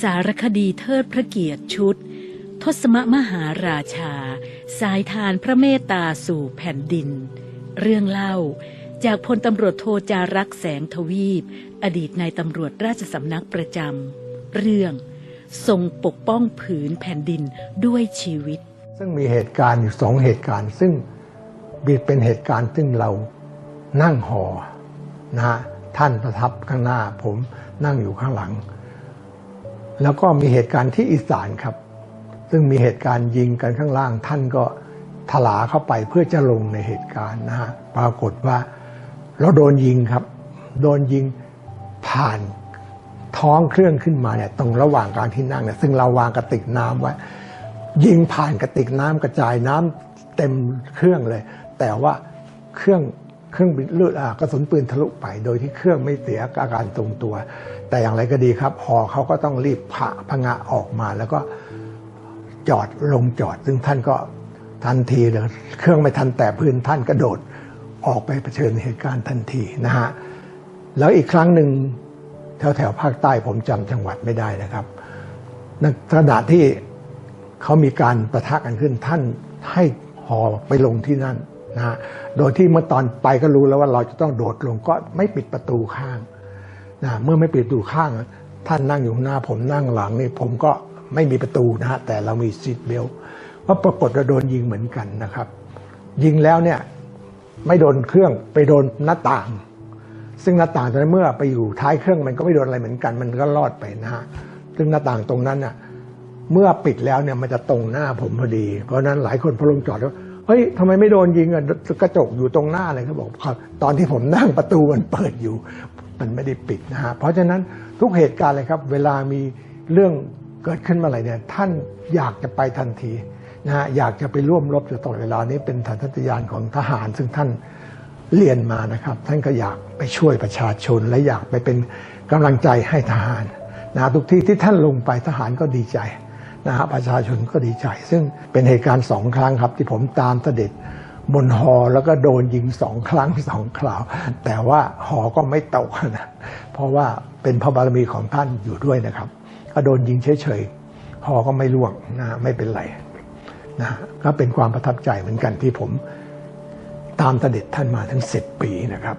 สารคดีเทิดพระเกียรติชุด ทศมมหาราชา สายทานพระเมตตาสู่แผ่นดิน เรื่องเล่าจากพลตำรวจโทจารักแสงทวีป อดีตนายตำรวจราชสำนักประจำ เรื่องทรงปกป้องผืนแผ่นดินด้วยชีวิต ซึ่งมีเหตุการณ์อยู่สองเหตุการณ์ ซึ่งบีเป็นเหตุการณ์ซึ่งเรานั่งหอนะฮะท่านประทับข้างหน้าผมนั่งอยู่ข้างหลัง แล้วก็มีเหตุการณ์ที่อีสานครับ ซึ่งมีเหตุการณ์ยิงกันข้างล่าง ท่านก็ถลาเข้าไปเพื่อจะลงในเหตุการณ์นะฮะปรากฏว่าเราโดนยิงครับ โดนยิงผ่านท้องเครื่องขึ้นมาเนี่ยตรงระหว่างการที่นั่งเนี่ยซึ่งเราวางกระติกน้ำไว้ ยิงผ่านกระติกน้ำกระจายน้ำเต็มเครื่องเลย แต่ว่าเครื่อง เครื่องบินลือดอ่ากระสุนปืนทะลุไป โดยที่เครื่องไม่เสียอาการตรงตัว แต่อย่างไรก็ดีครับหอเขาก็ต้องรีบผะพงะออกมา แล้วก็จอดลงจอด ซึ่งท่านก็ทันทีเลยเครื่องไม่ทันแต่พื้นท่านกระโดดออกไปเผชิญเหตุการณ์ทันทีนะฮะแล้วอีกครั้งหนึ่งแถวแถวภาคใต้ผมจำจังหวัดไม่ได้นะครับในขณะที่เขามีการประทะกันขึ้นท่านให้หอไปลงที่นั่น นะฮะโดยที่เมื่อตอนไปก็รู้แล้วว่าเราจะต้องโดดลงก็ไม่ปิดประตูข้างนะเมื่อไม่ปิดประตูข้าง ท่านนั่งอยู่หน้าผมนั่งหลังนี่ผมก็ไม่มีประตูนะฮะแต่เรามีซีทเบลต์เพราปรากฏว่าโดนยิงเหมือนกันนะครับ ยิงแล้วเนี่ยไม่โดนเครื่องไปโดนหน้าต่าง ซึ่งหน้าต่างตอนนั้นเมื่อไปอยู่ท้ายเครื่องมันก็ไม่โดนอะไรเหมือนกัน มันก็รอดไปนะฮะซึ่งหน้าต่างตรงนั้นน่ะเมื่อปิดแล้วเนี่ยมันจะตรงหน้าผมพอดี เพราะฉะนั้นหลายคนพอลงจอดแล้ว เฮ้ยทำไมไม่โดนยิงอะกระจกอยู่ตรงหน้าเลยเขาบอกครับตอนที่ผมนั่งประตูมันเปิดอยู่ มันไม่ได้ปิดนะฮะเพราะฉะนั้นทุกเหตุการณ์เลยครับ เวลามีเรื่องเกิดขึ้นมาอะไรเนี่ยท่านอยากจะไปทันทีนะฮะอยากจะไปร่วมรบอยู่ตลอดเวลานี้เป็นสัญชาตญาณของทหาร ซึ่งท่านเรียนมานะครับ ท่านก็อยากไปช่วยประชาชน และอยากไปเป็นกำลังใจให้ทหารนะทุกที่ที่ท่านลงไปทหารก็ดีใจ นะฮะประชาชนก็ดีใจ ซึ่งเป็นเหตุการณ์สองครั้งครับ ที่ผมตามเสด็จบนหอแล้วก็โดนยิงสองครั้งสองคราว แต่ว่าหอก็ไม่ตกนะเพราะว่าเป็นพระบารมีของท่านอยู่ด้วยนะครับก็โดนยิงเฉยๆหอก็ไม่ล่วงนะไม่เป็นไรนะก็เป็นความประทับใจเหมือนกันที่ผมตามเสด็จท่านมาทั้งสิบปีนะครับ